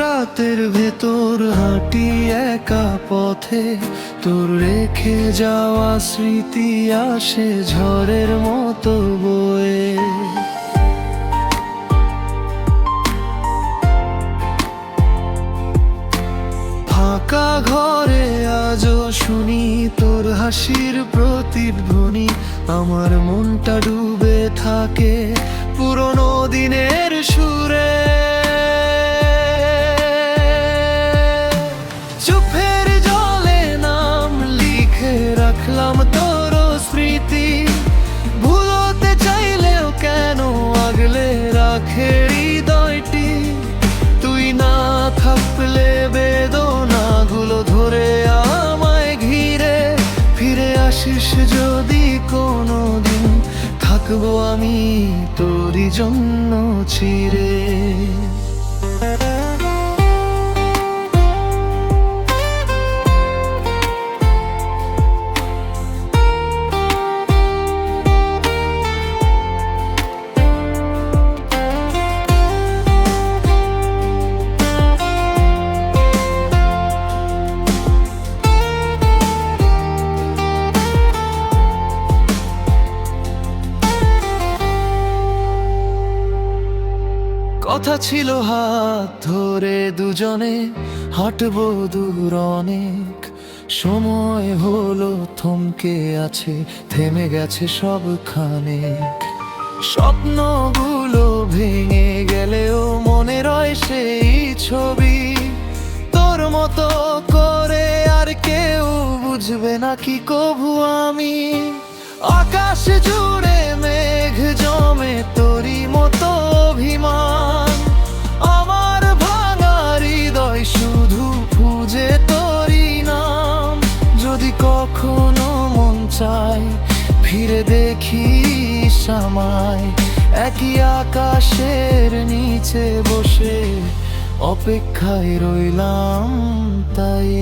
রাতের ভেতর হাঁটি একা পথে। তোর রেখে যাওয়া স্মৃতি আসে ঝড়ের মতো বয়ে। ফাঁকা ঘরে আজও শুনি তোর হাসির প্রতিধ্বনি। আমার মনটা ডুবে থাকে পুরনো দিনের সুরে। চোখের জলে নাম লিখে রাখলাম তোর স্মৃতি। ভুলতে চাইলেও কেন আগলে রাখে হৃদয়টি? তুই না থাকলে বেদনাগুলো ধরে আমায় ঘিরে। ফিরে আসিস যদি কোনো থাকব আমি তোরই জন্য চিরে কথা ছিল হাত ধরে দুজনে, হাঁটবো দূর অনেক। সময় হলো, থমকে আছে, থেমে গেছে সবখানে স্বপ্নগুলো ভেঙে গেলেও মনে রয় সেই ছবি। তোর মতো করে আর কেউ বুঝবে না কি কভু আমি। আকাশ জুড়ে ফিরে দেখি সময় একই আকাশের নিচে বসে অপেক্ষায় রইলাম তাই।